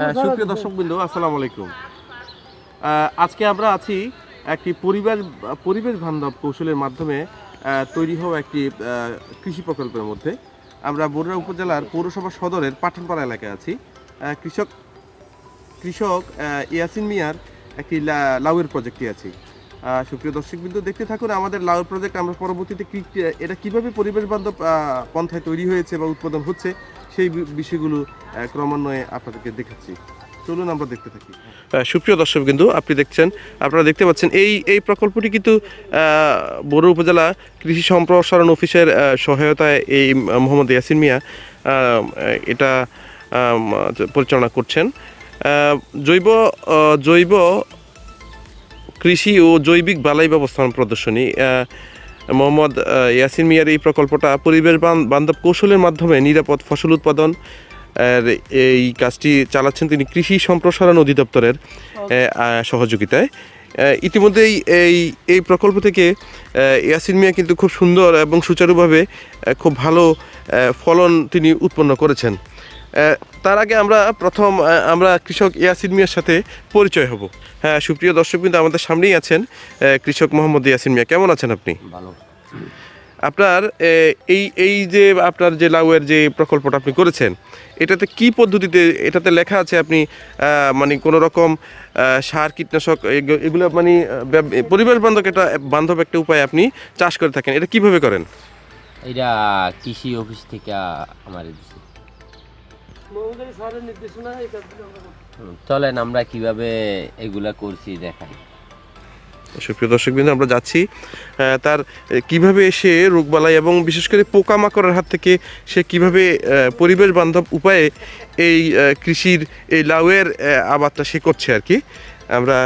সুপ্রিয় দর্শক বিন্দু আসসালামু আলাইকুম। আজকে আমরা আছি একটি পরিবেশ পরিবেশ বান্ধব কৌশলের মাধ্যমে তৈরি হওয়া একটি কৃষি প্রকল্পের মধ্যে। আমরা বরুড়া উপজেলার পৌরসভা সদরের পাঠানপাড়া এলাকায় আছি। কৃষক কৃষক ইয়াসিন মিয়ার একটি লাউয়ের প্রজেক্টে আছি। সুপ্রিয় দর্শক বিন্দু দেখতে থাকুন আমাদের লাউয়ের প্রজেক্ট আমরা পরবর্তীতে এটা কীভাবে পরিবেশ বান্ধব পন্থায় তৈরি হয়েছে বা উৎপাদন হচ্ছে সেই বিষয়গুলো ক্রমান্বয়ে আপনাদেরকে দেখাচ্ছি। চলুন আমরা দেখতে থাকি। সুপ্রিয় দর্শক কিন্তু আপনি দেখছেন, আপনারা দেখতে পাচ্ছেন, এই এই প্রকল্পটি কিন্তু বড় উপজেলা কৃষি সম্প্রসারণ অফিসের সহায়তায় এই মোহাম্মদ ইয়াসিন মিয়া এটা পরিচালনা করছেন। জৈব জৈব কৃষি ও জৈবিক বালাই ব্যবস্থাপনা প্রদর্শনী মোহাম্মদ ইয়াসিন মিয়ার এই প্রকল্পটা পরিবেশ বান- বান্ধব কৌশলের মাধ্যমে নিরাপদ ফসল উৎপাদন এই কাজটি চালাচ্ছেন তিনি কৃষি সম্প্রসারণ অধিদপ্তরের সহযোগিতায়। ইতিমধ্যেই এই এই প্রকল্প থেকে ইয়াসিন মিয়া কিন্তু খুব সুন্দর এবং সুচারুভাবে খুব ভালো ফলন তিনি উৎপন্ন করেছেন। তার আগে আমরা প্রথম আমরা কৃষক ইয়াসিন মিয়ার সাথে পরিচয় হব। হ্যাঁ সুপ্রিয় দর্শক কিন্তু আমাদের সামনেই আছেন কৃষক মোহাম্মদ ইয়াসিন মিয়া। কেমন আছেন আপনি? ভালো। আপনার এই এই যে আপনার যে লাউয়ের যে প্রকল্পটা আপনি করেছেন এটাতে কি পদ্ধতিতে এটাতে লেখা আছে আপনি মানে কোনো রকম সার কীটনাশক এগ- এগুলো মানে পরিবেশ বান্ধব একটা বান্ধব একটা উপায় আপনি চাষ করে থাকেন এটা কীভাবে করেন? এটা কৃষি অফিস থেকে আমার চলেন আমরা কীভাবে এগুলা করছি দেখাই। সুপ্রিয় দর্শক বিন্দু আমরা যাচ্ছি তার কীভাবে সে রোগবালাই এবং বিশেষ করে পোকামাকড়ের হাত থেকে সে কীভাবে পরিবেশ বান্ধব উপায়ে এই কৃষির এই লাউয়ের আবাদটা সে করছে আর কি। আমরা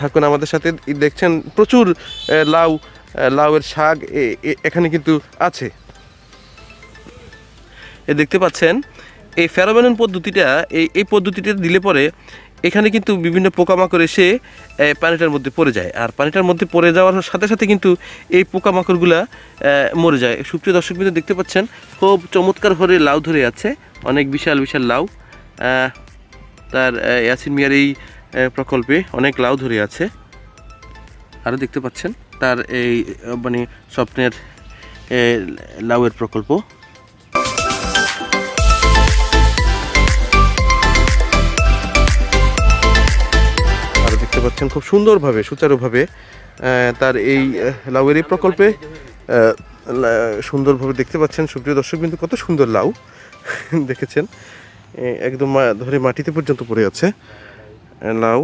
থাকুন আমাদের সাথে দেখছেন প্রচুর লাউ লাউয়ের শাক এখানে কিন্তু আছে। এ দেখতে পাচ্ছেন এই ফেরোমেনন পদ্ধতিটা, এই এই পদ্ধতিটা দিলে পরে এখানে কিন্তু বিভিন্ন পোকামাকড় এসে পানিটার মধ্যে পড়ে যায়। আর পানিটার মধ্যে পড়ে যাওয়ার সাথে সাথে কিন্তু এই পোকামাকড়গুলা মরে যায়। সুপ্রিয় দর্শক কিন্তু দেখতে পাচ্ছেন, খুব চমৎকার ভরে লাউ ধরে আছে। অনেক বিশাল বিশাল লাউ। তার ইয়াসিন মিয়ার এই প্রকল্পে অনেক লাউ ধরে আছে। আরও দেখতে পাচ্ছেন, তার এই মানে স্বপ্নের লাউয়ের প্রকল্প। দেখতে পাচ্ছেন খুব সুন্দরভাবে, সুচারুভাবে তার এই লাউয়ের এই প্রকল্পে সুন্দরভাবে দেখতে পাচ্ছেন। সুপ্রিয় দর্শক কিন্তু কত সুন্দর লাউ দেখেছেন। একদম ধরে মাটিতে পর্যন্ত পড়ে আছে লাউ।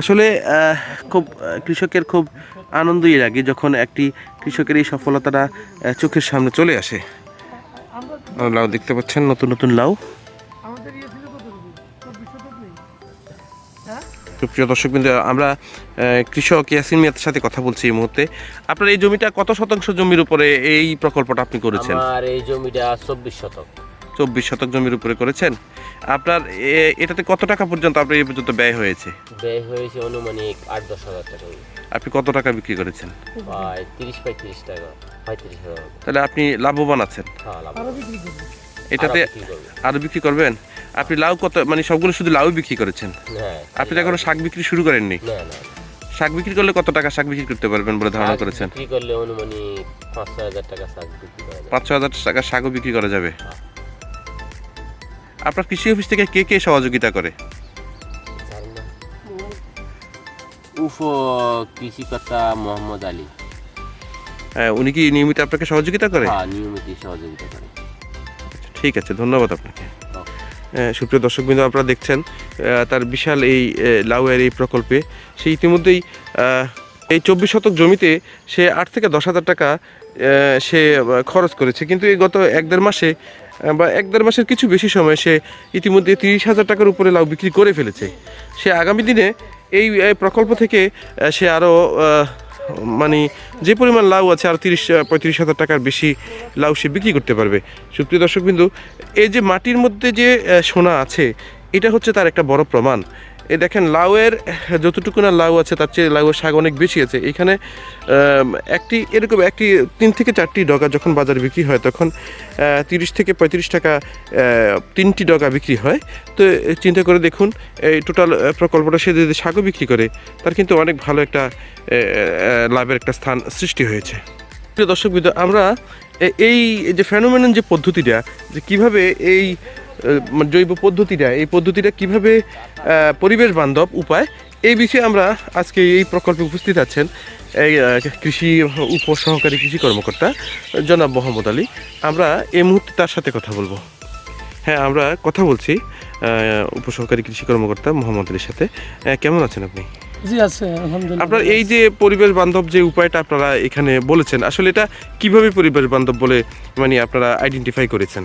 আসলে খুব কৃষকের খুব আনন্দই লাগে যখন একটি কৃষকের এই সফলতাটা চোখের সামনে চলে আসে। লাউ দেখতে পাচ্ছেন, নতুন নতুন লাউ। সুপ্রিয় দর্শক বিন্দু আমরা কৃষক ইয়াসিন মিয়ার সাথে কথা বলছি এই মুহূর্তে। আপনার এই জমিটা কত শতাংশ জমির উপরে এই প্রকল্পটা আপনি করেছেন? আমার এই জমিটা চব্বিশ শতক। চব্বিশ শতক জমির উপরে করেছেন। আপনার এটাতে কত টাকা পর্যন্ত আপনার এই পর্যন্ত ব্যয় হয়েছে? ব্যয় হয়েছে অনুমানিক আট দশ হাজার টাকা। আপনি কত টাকা বিক্রি করেছেন? প্রায় তিরিশ পঁয়ত্রিশ টাকা পঁয়ত্রিশ হাজার। তাহলে আপনি লাভবান আছেন। হ্যাঁ লাভ এটাতে আরও বিক্রি করবেন। আপনি লাউ কত মানে সবগুলো শুধু লাউ বিক্রি করেছেন? হ্যাঁ আপনি তো এখনও শাক বিক্রি শুরু করেননি। না না। শাক বিক্রি করলে কত টাকা শাক বিক্রি করতে পারবেন বলে ধারণা করেছেন? বিক্রি করলে অনুমানিক পাঁচ ছয় হাজার টাকা শাক বিক্রি করা পাঁচ ছ হাজার টাকা শাকও বিক্রি করা যাবে? হ্যাঁ। আপনার কৃষি অফিস থেকে কে কে সহযোগিতা করে। উফ কৃষিকর্তা মোহাম্মদ আলী। হ্যাঁ, উনি কি নিয়মিত আপনাকে সহযোগিতা করে? হ্যাঁ নিয়মিত সহযোগিতা করে। ঠিক আছে, ধন্যবাদ আপনাকে। সুপ্রিয় দর্শক বিন্দু আপনারা দেখছেন তার বিশাল এই লাউয়ের এই প্রকল্পে। সে ইতিমধ্যেই এই চব্বিশ শতক জমিতে সে আট থেকে দশ হাজার টাকা সে খরচ করেছে। কিন্তু এই গত এক দেড় মাসে বা এক দেড় মাসের কিছু বেশি সময় সে ইতিমধ্যে তিরিশ হাজার টাকার উপরে লাউ বিক্রি করে ফেলেছে। সে আগামী দিনে এই প্রকল্প থেকে সে আরও মানে যে পরিমাণ লাউ আছে আর তিরিশ পঁয়ত্রিশ হাজার টাকার বেশি লাউ সে বিক্রি করতে পারবে। সুপ্রিয় দর্শক বিন্দু, এই যে মাটির মধ্যে যে সোনা আছে, এটা হচ্ছে তার একটা বড় প্রমাণ। এই দেখেন লাউয়ের যতটুকু না লাউ আছে তার চেয়ে লাউয়ের শাক অনেক বেশি আছে। এখানে একটি এরকম একটি তিন থেকে চারটি ডগা যখন বাজারে বিক্রি হয় তখন তিরিশ থেকে পঁয়ত্রিশ টাকা তিনটি ডগা বিক্রি হয়। তো চিন্তা করে দেখুন এই টোটাল প্রকল্পটা সে যদি শাকও বিক্রি করে তার কিন্তু অনেক ভালো একটা লাভের একটা স্থান সৃষ্টি হয়েছে। প্রিয় দর্শক বিন্দু, আমরা এই যে ফেনোমেনন যে পদ্ধতিটা যে কীভাবে এই জৈব পদ্ধতিটা এই পদ্ধতিটা কীভাবে পরিবেশ বান্ধব উপায় এই বিষয়ে আমরা আজকে এই প্রকল্পে উপস্থিত আছেন এই কৃষি উপসহকারী কৃষি কর্মকর্তা জনাব মোহাম্মদ আলী। আমরা এই মুহূর্তে তার সাথে কথা বলব। হ্যাঁ আমরা কথা বলছি উপসহকারী কৃষি কর্মকর্তা মোহাম্মদ আলীর সাথে। কেমন আছেন আপনি? জি আছে আলহামদুলিল্লাহ। আপনার এই যে পরিবেশ বান্ধব যে উপায়টা আপনারা এখানে বলেছেন আসলে এটা কীভাবে পরিবেশ বান্ধব বলে মানে আপনারা আইডেন্টিফাই করেছেন?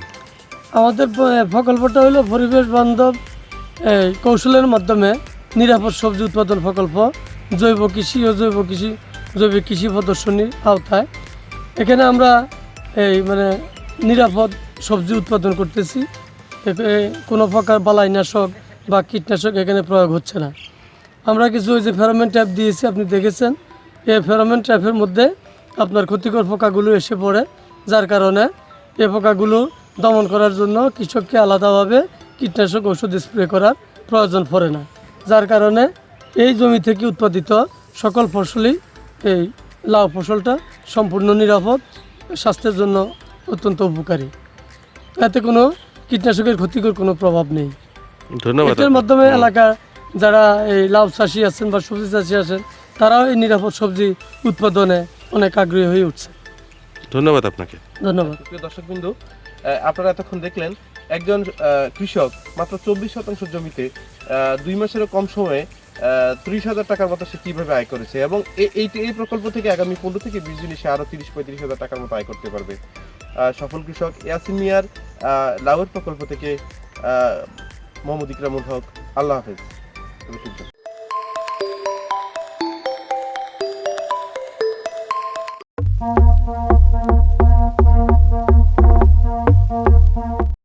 আমাদের প্রকল্পটা হলো পরিবেশ বান্ধব কৌশলের মাধ্যমে নিরাপদ সবজি উৎপাদন প্রকল্প, জৈব কৃষি ও জৈব কৃষি, জৈবিক কৃষি প্রদর্শনীর আওতায়। এখানে আমরা এই মানে নিরাপদ সবজি উৎপাদন করতেছি। কোনো প্রকার বালাইনাশক বা কীটনাশক এখানে প্রয়োগ হচ্ছে না। আমরা কিছু ওই যে ফেরোমেন ট্যাপ দিয়েছি, আপনি দেখেছেন। এই ফেরোমেন ট্যাপের মধ্যে আপনার ক্ষতিকর পোকাগুলো এসে পড়ে, যার কারণে এ পোকাগুলো দমন করার জন্য কৃষককে আলাদাভাবে কীটনাশক ওষুধ স্প্রে করার প্রয়োজন পড়ে না। যার কারণে এই জমি থেকে উৎপাদিত সকল ফসলই এই লাউ ফসলটা সম্পূর্ণ নিরাপদ স্বাস্থ্যের জন্য অত্যন্ত উপকারী। এতে কোনো কীটনাশকের ক্ষতিকর কোনো প্রভাব নেই। ধন্যবাদ এটার আপনাকে। মাধ্যমে এলাকার যারা এই লাউ চাষি আছেন বা সবজি চাষি আছেন তারাও এই নিরাপদ সবজি উৎপাদনে অনেক আগ্রহী হয়ে উঠছে। ধন্যবাদ আপনাকে। ধন্যবাদ। প্রিয় দর্শকবিন্দু আপনারা এতক্ষণ দেখলেন, একজন কৃষক মাত্র চব্বিশ শতাংশ জমিতে দুই মাসেরও কম সময়ে ত্রিশ হাজার টাকার মতো সে কীভাবে আয় করেছে এবং এই এই প্রকল্প থেকে আগামী পনেরো থেকে বিশ দিনে সে আরও তিরিশ পঁয়ত্রিশ হাজার টাকার মতো আয় করতে পারবে সফল কৃষক ইয়াসিন মিয়ার লাউয়ের প্রকল্প থেকে মোহাম্মদ ইকরামুল হক, আল্লাহ হাফেজ